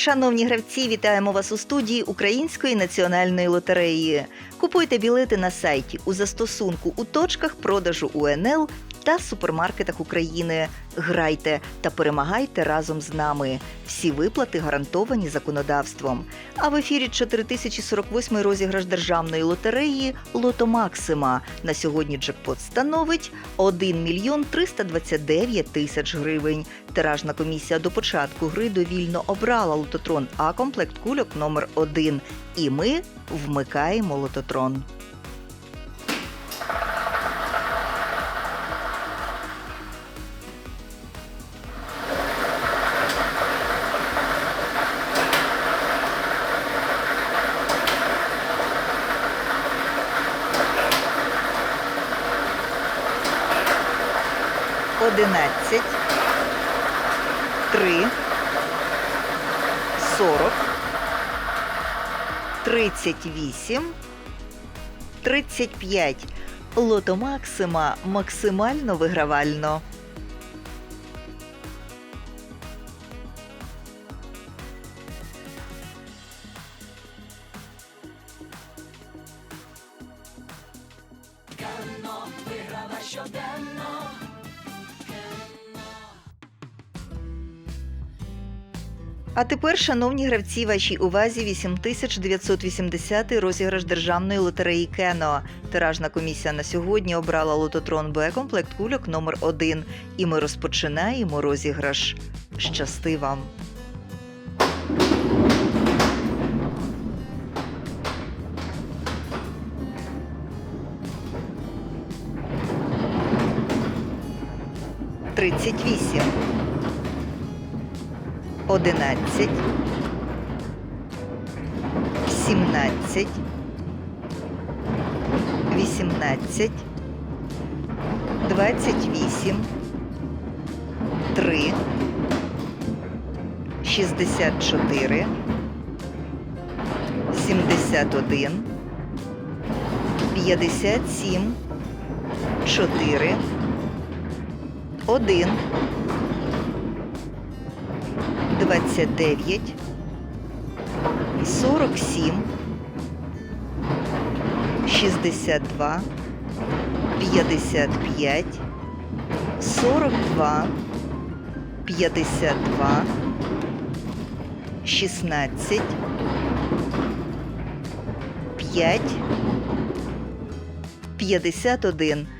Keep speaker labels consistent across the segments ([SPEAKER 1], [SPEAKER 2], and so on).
[SPEAKER 1] Шановні гравці, вітаємо вас у студії Української національної лотереї. Купуйте білети на сайті у застосунку у точках продажу УНЛ та супермаркетах України. Грайте та перемагайте разом з нами. Всі виплати гарантовані законодавством. А в ефірі 4048 розіграш державної лотереї Лото Максима. На сьогодні джекпот становить 1 мільйон 329 тисяч гривень. Тиражна комісія до початку гри довільно обрала лототрон А комплект кульок номер 1 І ми вмикаємо лототрон. Одинадцять, три, сорок, тридцять вісім, тридцять п'ять. Лото Максима максимально вигравально. А тепер, шановні гравці, вашій увазі 8980 розіграш державної лотереї Кено. Тиражна комісія на сьогодні обрала лототрон Б комплект кульок номер 1 І ми розпочинаємо розіграш. Щасти вам! Тридцять вісім. 11, 17, 18, 28, 3, 64, 71, 57, 4, 1, 29, 47, 62, 55, 42, 52, 16, 5, 51.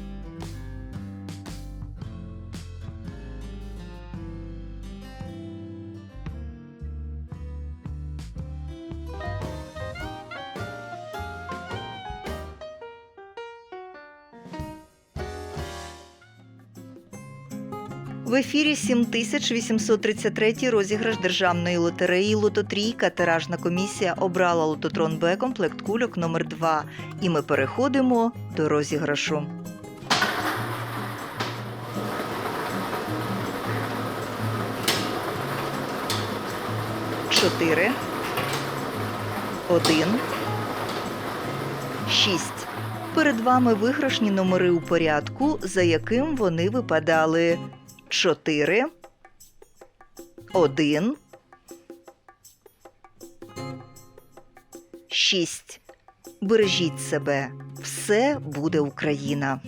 [SPEAKER 1] В ефірі 7833 розіграш державної лотереї Лототрійка. Тиражна комісія обрала лототрон Б комплект кульок номер 2 І ми переходимо до розіграшу. Чотири. Один. Шість. Перед вами виграшні номери у порядку, за яким вони випадали. 4, 1, 6. Бережіть себе. Все буде Україна.